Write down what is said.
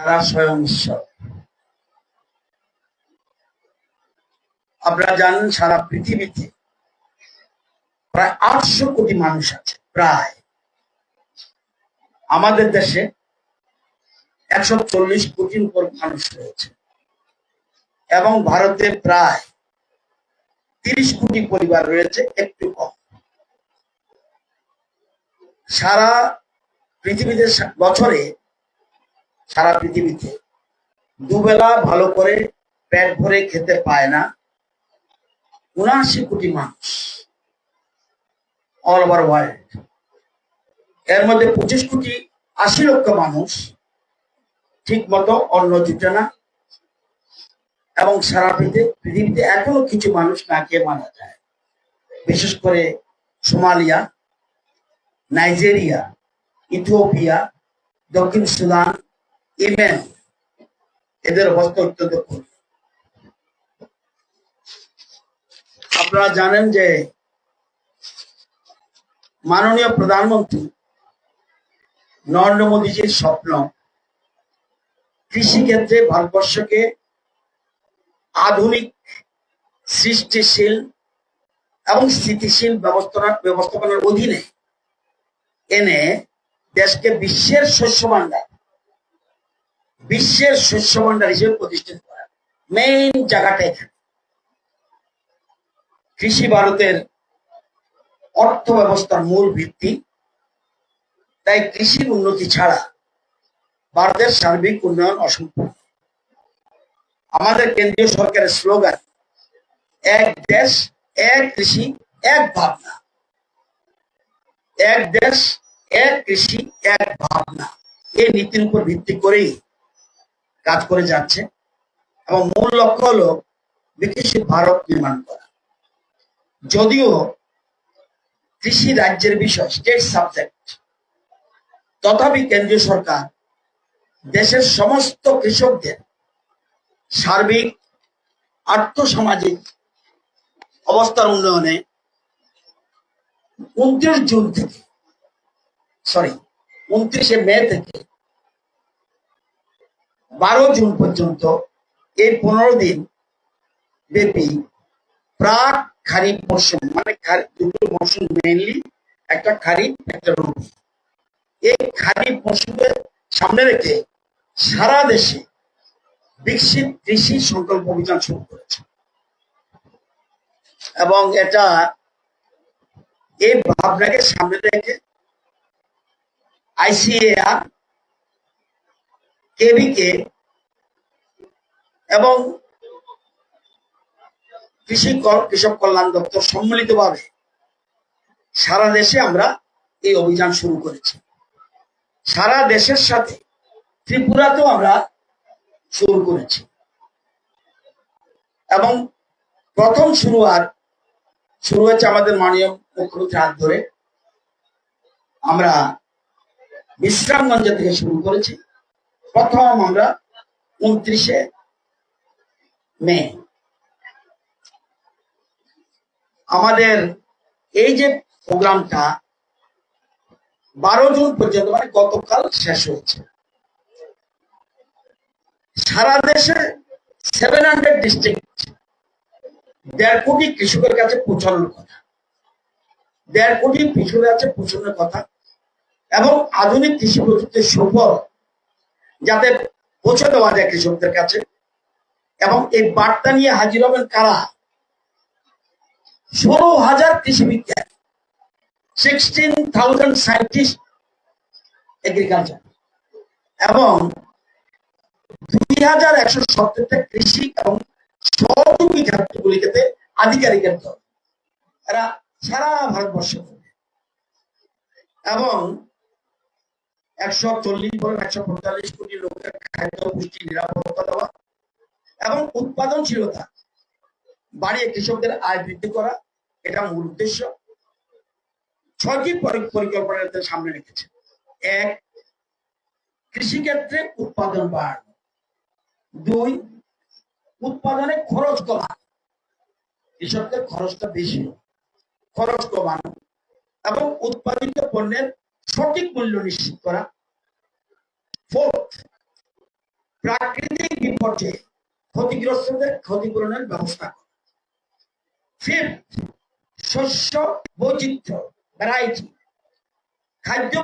তারা স্বয়ং ঈশ্বর। আপনারা জানেন সারা পৃথিবীতে প্রায় আটশো কোটি মানুষ আছে, প্রায়। আমাদের দেশে একশো চল্লিশ কোটির উপর মানুষ রয়েছে এবং ভারতে প্রায় তিরিশ কোটি পরিবার রয়েছে, একটু কম। সারা পৃথিবীতে বছরে সারা পৃথিবীতে। দুবেলা ভালো করে পেট ভরে খেতে পায় না। উনআশি কোটি মানুষ। অল ওভার ওয়ার্ল্ড এর মধ্যে পঁচিশ কোটি আশি লক্ষ মানুষ ঠিক মতো অন্ন জুটে না। এবং সারা পৃথিবীতে এখনও কিছু মানুষ না খেয়ে মারা যায়। বিশেষ করে সোমালিয়া, নাইজেরিয়া, ইথিওপিয়া, দক্ষিণ সুদান ইমেন এদের অবস্থা অত্যন্ত আপনারা জানেন যে মাননীয় প্রধানমন্ত্রী নরেন্দ্র মোদীজির স্বপ্ন, কৃষিক্ষেত্রে ভারতবর্ষকে আধুনিক, সৃষ্টিশীল এবং স্থিতিশীল ব্যবস্থাপনা ব্যবস্থাপনার অধীনে এনে দেশকে বিশ্বের শস্য ভাণ্ডার বিশ্বের শস্য ভাণ্ডার হিসেবে প্রতিষ্ঠিত করা। মেইন জায়গাটা এখানে। কৃষি ভারতের অর্থ ব্যবস্থার মূল ভিত্তি। তাই কৃষির উন্নতি ছাড়া ভারতের সার্বিক উন্নয়ন অসম্পূর্ণ। আমাদের কেন্দ্রীয় সরকারের স্লোগান, এক দেশ, এক কৃষি, এক ভাবনা। এক দেশ, এক কৃষি, এক ভাবনা। এই নীতির উপর ভিত্তি করেই কাজ করে যাচ্ছে। এবং মূল লক্ষ্য হলো বিকশিত ভারত নির্মাণ করা। যদিও কৃষি রাজ্যের বিষয় স্টেট সাবজেক্ট তথাপি কেন্দ্রীয় সরকার দেশের সমস্ত কৃষকদের সার্বিক, আর্থসামাজিক অবস্থার উন্নয়নে উনত্রিশ জুন থেকে সরি উনত্রিশে মে থেকে বারো জুন পর্যন্ত এই পনেরো দিন ব্যাপী প্রাক খারিফ মৌসুম মানে দুটো মৌসুম মেইনলি একটা খারিফ, একটা রবি। এই খারিফ মৌসুমকে সামনে রেখে সারা দেশে বিকশিত কৃষি সংকল্প অভিযান শুরু করেছে। এবং এটা এই ভাবনাকে সামনে রেখে আইসিএআর কেবিকে এবং কৃষি কৃষক কল্যাণ দপ্তর সম্মিলিতভাবে সারা দেশে আমরা এই অভিযান শুরু করেছি। সারা দেশের সাথে ত্রিপুরাতেও আমরা শুরু করেছি। এবং প্রথম শুরু আর শুরু হয়েছে আমাদের মাননীয় মুখ্যমন্ত্রী হাত ধরে। আমরা বিশ্রামগঞ্জ থেকে শুরু করেছি। প্রথম আমরা উনত্রিশে মে। আমাদের এই যে প্রোগ্রামটা বারো জুন পর্যন্ত মানে গতকাল শেষ হয়েছে। সারা দেশে সেভেন হান্ড্রেড ডিস্ট্রিক্ট দেড় কোটি কৃষকের কাছে পৌঁছানোর কথা। দেড় কোটি কৃষকের কাছে পৌঁছানোর কথা এবং আধুনিক কৃষি প্রযুক্তির সুফল যাতে পৌঁছে দেওয়া যায় কৃষকদের কাছে এবং এই বার্তা নিয়ে হাজির হবেন কারা ষোলো হাজার কৃষি বিজ্ঞান সিক্সটিন থাউজেন্ড সায়েন্টিস্ট এগ্রিকালচার এবং দুই হাজার একশো সত্তরটা কৃষি এবং সহযোগী ক্ষেত্রগুলিতে আধিকারিকের দল এরা সারা ভারতবর্ষ। এবং একশো চল্লিশ বলেন, একশো পঁয়তাল্লিশ কোটি লোকের খাদ্য পুষ্টি নিরাপত্তা দেওয়া এবং উৎপাদনশীলতা, বাড়িয়ে কৃষকদের আয় বৃদ্ধি করা, এটা মূল উদ্দেশ্য। ছয়টি পরি- পরিকল্পনা সামনে রেখেছে। এক, কৃষিক্ষেত্রে উৎপাদন বাড়ানো। দুই, উৎপাদনে খরচ কমা কৃষকদের খরচটা বেশি, খরচ কমানো এবং উৎপাদিত পণ্যের সঠিক মূল্য নিশ্চিত করা। ফোর্থ প্রাকৃতিক বিপর্যয়ে, ক্ষতিগ্রস্তদের ক্ষতিপূরণের ব্যবস্থা করা। ফিফথ শস্য বৈচিত্র্য ভ্যারাইটি খাদ্য